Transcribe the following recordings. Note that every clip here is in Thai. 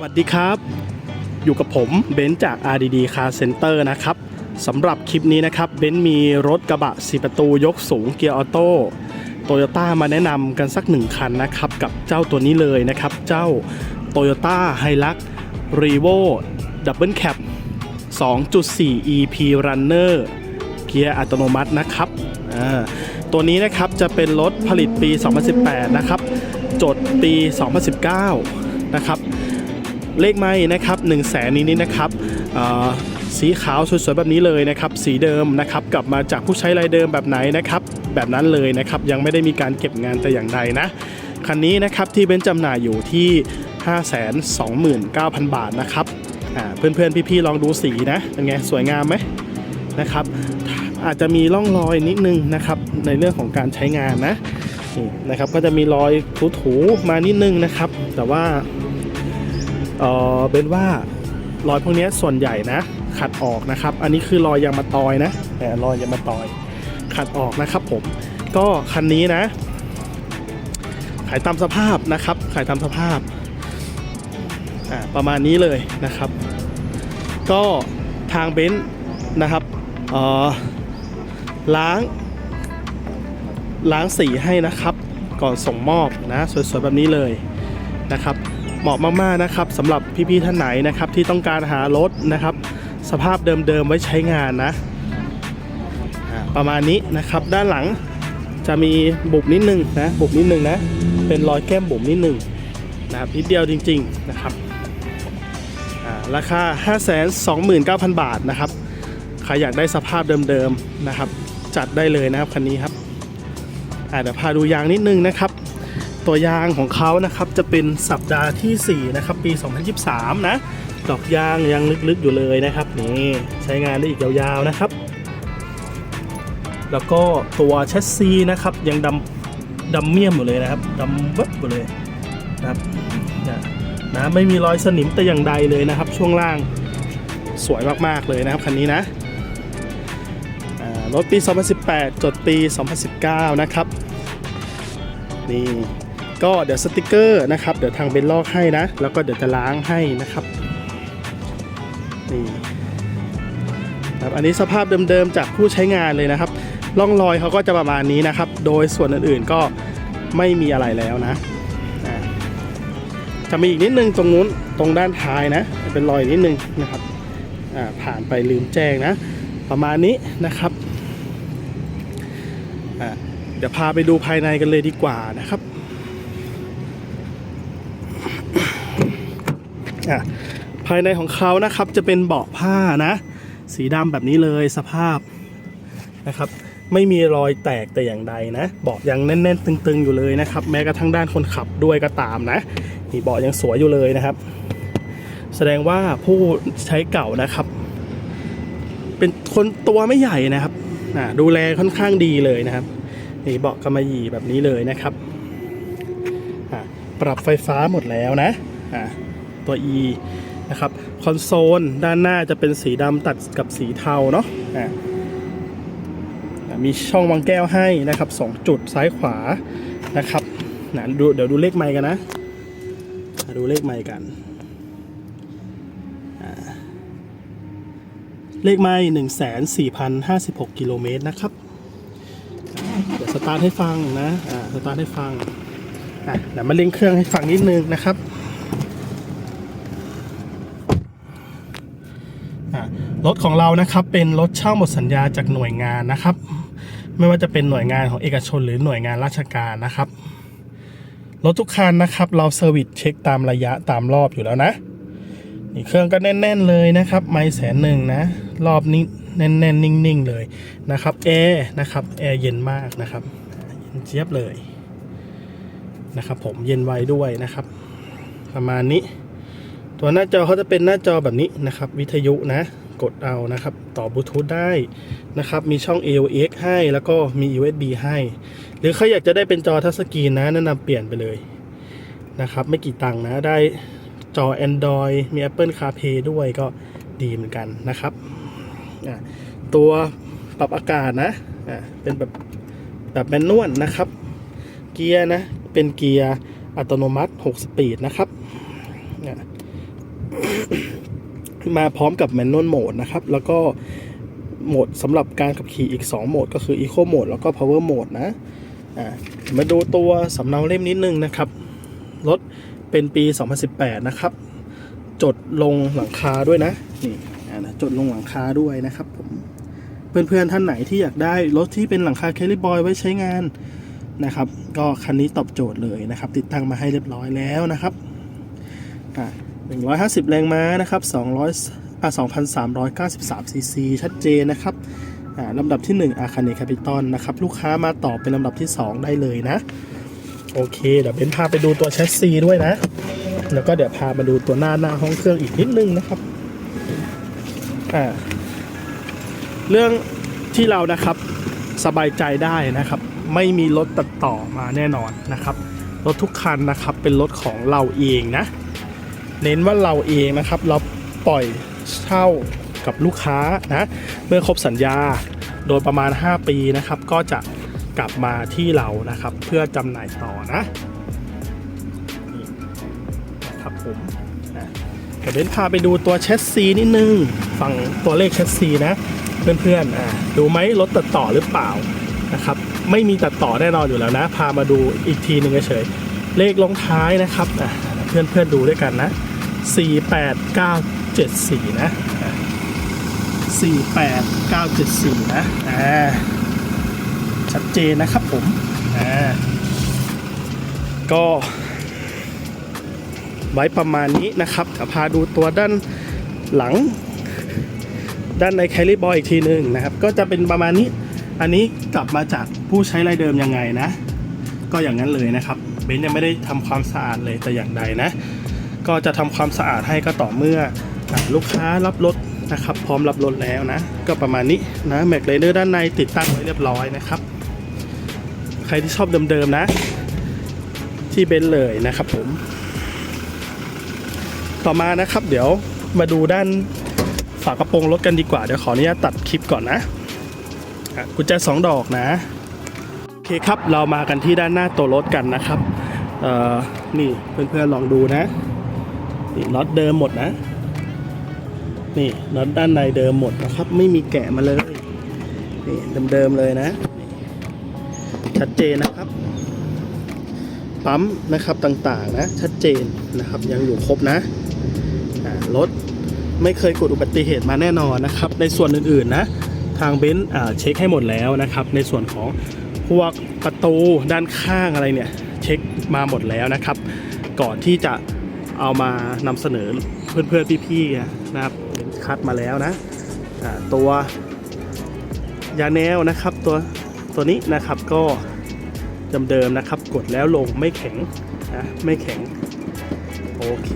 สวัสดีครับ อยู่กับผมเบนซ์จาก RDD Car Center นะครับสำหรับคลิปนี้นะครับเบนซ์มีรถกระบะ4ประตูยกสูงเกียร์ออโต้โตโยต้ามาแนะนำกันสักหนึ่งคันนะครับกับเจ้าตัวนี้เลยนะครับ เจ้า Toyota Hilux Revo Double Cab 2.4 EP Runner เกียร์อัตโนมัตินะครับตัวนี้นะครับจะเป็นรถผลิตปี 2018 นะครับ จดปี 2019 นะครับ เลขไม่นะครับ1นึ่งแสนนี้นี่นะครับสีขาวสวยๆแบบนี้เลยนะครับสีเดิมนะครับกลับมาจากผู้ใช้รายเดิมแบบไหนนะครับแบบนั้นเลยนะครับยังไม่ได้มีการเก็บงานแต่อย่างใดนะคันนี้นะครับที่เบนจำหน่ายอยู่ที่ 529,000 บาทนะครับเพื่อนๆพี่ๆลองดูสีนะเป็นไงสวยงามไหมนะครับอาจจะมีร่องรอยนิดนึงนะครับในเรื่องของการใช้งานนะนี่นะครับก็จะมีรอยถูๆมานิดนึงนะครับ แต่ว่า เออเป็นว่ารอยพวกนี้ส่วนใหญ่นะขัดออกนะครับ อันนี้คือรอยยางมะตอยนะแหมรอยยางมะตอย ขัดออกนะครับผม ก็คันนี้นะ ขายตามสภาพนะครับ ขายตามสภาพอ่าประมาณนี้เลยนะครับ ก็ทางเบนซ์นะครับเออล้างล้างสีให้นะครับ ก่อนส่งมอบนะ สวยๆแบบนี้เลยนะครับ เหมาะมากๆนะครับสำหรับพี่ๆท่านไหนนะครับที่ต้องการหารถนะครับ สภาพเดิมๆไว้ใช้งานนะ ประมาณนี้นะครับด้านหลังจะมีบุบนิดนึงนะบุบนิดนึงนะเป็นรอยแก้มบุบนิดนึงนะครับนิดเดียวจริง ๆนะครับอ่าราคา 529,000 บาทนะครับใครอยากได้สภาพเดิมๆนะครับ จัดได้เลยนะครับคันนี้ครับเดี๋ยวพาดูยางนิดนึงนะครับ ตัวยางของเขานะครับจะเป็นสัปดาห์ที่ 4 นะครับ ปี 2023 นะ ดอกยางยังลึกๆอยู่เลยนะครับนี่ใช้งานได้อีกยาวๆนะครับ แล้วก็ตัวแชสซีนะครับยังดำดำเมี่ยมอยู่เลยนะครับดำเวับอยู่เลยนะครับนะไม่มีรอยสนิมแต่อย่างใดเลยนะครับ ช่วงล่างสวยมากๆเลยนะครับคันนี้นะรถปี 2018 จดปี 2019 นะครับ นี่ ก็เดี๋ยวสติกเกอร์นะครับ เดี๋ยวทางเบนลอกให้นะ แล้วก็เดี๋ยวจะล้างให้นะครับนี่ครับอันนี้สภาพเดิมๆจากผู้ใช้งานเลยนะครับร่องรอยเขาก็จะประมาณนี้นะครับ โดยส่วนอื่นๆก็ไม่มีอะไรแล้วนะ จะมีอีกนิดนึงตรงนู้นตรงด้านท้ายนะ เป็นรอยนิดนึงนะครับอ่าผ่านไปลืมแจ้งนะ ประมาณนี้นะครับอ่าเดี๋ยวพาไปดูภายในกันเลยดีกว่านะครับ อะภายในของเขานะครับจะเป็นเบาะผ้านะ สีดำแบบนี้เลยสภาพนะครับ ไม่มีรอยแตกแต่อย่างใดนะ เบาะยังแน่น ๆ ตึง ๆ อยู่เลยนะครับ แม้กระทั่งด้านคนขับด้วยก็ตามนะนี่เบาะยังสวยอยู่เลยนะครับ แสดงว่าผู้ใช้เก่านะครับ เป็นคนตัวไม่ใหญ่นะครับดูแลค่อนข้างดีเลยนะครับนี่เบาะกำมะหยี่แบบนี้เลยนะครับปรับไฟฟ้าหมดแล้วนะะ ตัว E นะครับคอนโซลด้านหน้าจะเป็นสีดำตัดกับสีเทาเนาะอะอะมีช่องวางแก้วให้นะครับ 2 จุดซ้ายขวานะครับนะดูเดี๋ยวดูเลขไมค์กันนะ ดูเลขไมค์กัน เลขไมค์หนึ่งแสนสี่พันห้าสิบหกกิโลเมตรนะครับ เดี๋ยวสตาร์ทให้ฟังนะ อ่า สตาร์ทให้ฟัง อะเดี๋ยวมาเร่งเครื่องให้ฟังนิดนึงนะครับ อะ รถของเรานะครับเป็นรถเช่าหมดสัญญาจากหน่วยงานนะครับ ไม่ว่าจะเป็นหน่วยงานของเอกชนหรือหน่วยงานราชการนะครับรถทุกคันนะครับ เราเซอร์วิสเช็คตามระยะตามรอบอยู่แล้วนะนี่เครื่องก็แน่น ๆ เลยนะครับ ไม่แสนหนึ่งนะ รอบนี้แน่นๆ นิ่ง ๆ เลยนะครับแอร์นะครับแอร์เย็นมากนะครับเย็นเจี๊ยบเลยนะครับ ผมเย็นไวด้วยนะครับ ประมาณนี้ ตัวหน้าจอเขาจะเป็นหน้าจอแบบนี้นะครับ วิทยุนะ กดเอานะครับ ต่อบลูทูธได้นะครับ มีช่อง AUX ให้ แล้วก็มี USB ให้ หรือใครอยากจะได้เป็นจอทัชสกรีนนะแนะนำเปลี่ยนไปเลยนะครับ ไม่กี่ตังค์นะ ได้จอ Android มี Apple CarPlay ด้วยก็ดีเหมือนกันนะครับ ตัวปรับอากาศนะเป็นแบบแบบแมนนวลนะครับ เกียร์นะ เป็นเกียร์อัตโนมัติ 6 สปีดนะครับ มาพร้อมกับแมนนวลโหมดนะครับ แล้วก็โหมดสำหรับการขับขี่อีก 2 โหมด ก็คือ Eco Mode แล้วก็ Power Mode นะอ่ามาดูตัวสำเนาเล่มนิดนึงนะครับ รถเป็นปี 2018 นะครับ จดลงหลังคาด้วยนะนี่นะจดลงหลังคาด้วยนะครับผมเพื่อนๆท่านไหนที่อยากได้รถที่เป็นหลังคาแคลิบอยไว้ใช้งานนะครับ ก็คันนี้ตอบโจทย์เลยนะครับ ติดตั้งมาให้เรียบร้อยแล้วนะครับ 150 แรงม้านะครับ200อ่า2,393ซีซีชัดเจนนะครับอ่าลำดับที่ 1 อาคาเนคาปิตอนนะครับ ลูกค้ามาต่อเป็นลำดับที่ 2 ได้เลยนะ โอเค เดี๋ยวเบนพาไปดูตัวแชสซีด้วยนะ แล้วก็เดี๋ยวพามาดูตัวหน้าหน้าห้องเครื่องอีกนิดนึงนะครับอ่าเรื่องที่เรานะครับสบายใจได้นะครับ ไม่มีรถตัดต่อมาแน่นอนนะครับ รถทุกคันนะครับเป็นรถของเราเองนะ เน้นว่าเราเองนะครับ เราปล่อยเช่ากับลูกค้านะเมื่อครบสัญญาโดยประมาณ 5 ปีนะครับ ก็จะกลับมาที่เรานะครับ เพื่อจำหน่ายต่อนะนี่นะครับผมอะเดี๋ยวเบนพาไปดูตัวแชสซีนิดนึงฝั่งตัวเลขแชสซีนะ เพื่อนๆอะดูไหมรถตัดต่อหรือเปล่านะครับ ไม่มีตัดต่อแน่นอนอยู่แล้วนะ พามาดูอีกทีหนึ่งเฉยๆเลขลงท้ายนะครับเพื่อนๆดูด้วยกันนะ 48974นะอะ48974 นะอ่าชัดเจนนะครับผมอ่าก็ไว้ประมาณนี้นะครับเดี๋ยวพาดูตัวด้านหลัง ด้านในแคลิบอยอีกทีหนึ่งนะครับ ก็จะเป็นประมาณนี้ อันนี้กลับมาจากผู้ใช้รายเดิมยังไงนะ ก็อย่างนั้นเลยนะครับ เบนยังไม่ได้ทำความสะอาดเลยแต่อย่างใดนะ ก็จะทำความสะอาดให้ก็ต่อเมื่อลูกค้ารับรถนะครับ พร้อมรับรถแล้วนะ ก็ประมาณนี้นะแม็กเลเดอร์ด้านในติดตั้งไว้เรียบร้อยนะครับ ใครที่ชอบเดิมๆนะ ที่เบนซ์เลยนะครับผม ต่อมานะครับ เดี๋ยวมาดูด้านฝากระโปรงรถกันดีกว่า เดี๋ยวขออนุญาตตัดคลิปก่อนนะกุญแจสองดอกนะโอเคครับเรามากันที่ด้านหน้าตัวรถกันนะครับเออนี่เพื่อนๆลองดูนะ นี่น็อตเดิมหมดนะ นี่น็อตด้านในเดิมหมดนะครับ ไม่มีแกะมาเลย นี่เดิมๆเลยนะ ชัดเจนนะครับ ปั๊มนะครับต่างๆนะ ชัดเจนนะครับ ยังอยู่ครบนะรถไม่เคยเกิดอุบัติเหตุมาแน่นอนนะครับ ในส่วนอื่นๆนะ ทางเบนซ์เช็คให้หมดแล้วนะครับ ในส่วนของพวกประตูด้านข้างอะไรเนี่ย เช็คมาหมดแล้วนะครับ ก่อนที่จะ เอามานำเสนอเพื่อนๆพี่ๆนะครับคัดมาแล้วนะตัวยาแนวนะครับตัวตัวนี้นะครับก็เดิมๆนะครับ กดแล้วลงไม่แข็งนะไม่แข็งโอเค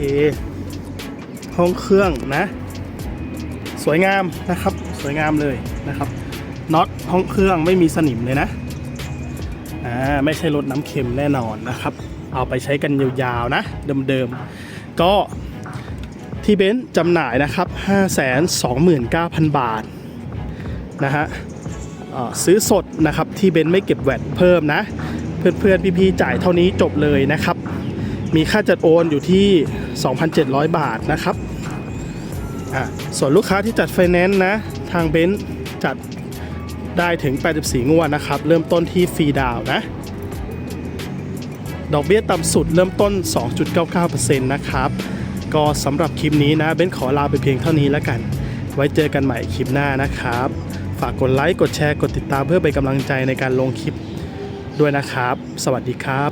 ห้องเครื่องนะ สวยงามนะครับ สวยงามเลยนะครับน็อตห้องเครื่องไม่มีสนิมเลยนะอ่าไม่ใช่รถน้ำเค็มแน่นอนนะครับ เอาไปใช้กันยาวๆนะ เดิมๆ ก็ที่เบนซ์จำหน่ายนะครับ 529,000 บาทนะฮะซื้อสดนะครับที่เบนซ์ไม่เก็บแวตเพิ่มนะ เพื่อนๆพี่ๆจ่ายเท่านี้จบเลยนะครับ มีค่าจัดโอนอยู่ที่ 2,700 บาทนะครับส่วนลูกค้าที่จัดไฟแนนซ์นะ ทางเบนซ์จัดได้ถึง 84 งวดนะครับ เริ่มต้นที่ฟรีดาวนะ ดอกเบี้ยต่ำสุดเริ่มต้น 2.99%นะครับ ก็สำหรับคลิปนี้นะเบนขอลาไปเพียงเท่านี้แล้วกัน ไว้เจอกันใหม่คลิปหน้านะครับ ฝากกดไลค์ กดแชร์ กดติดตามเพื่อเป็นกำลังใจในการลงคลิปด้วยนะครับ สวัสดีครับ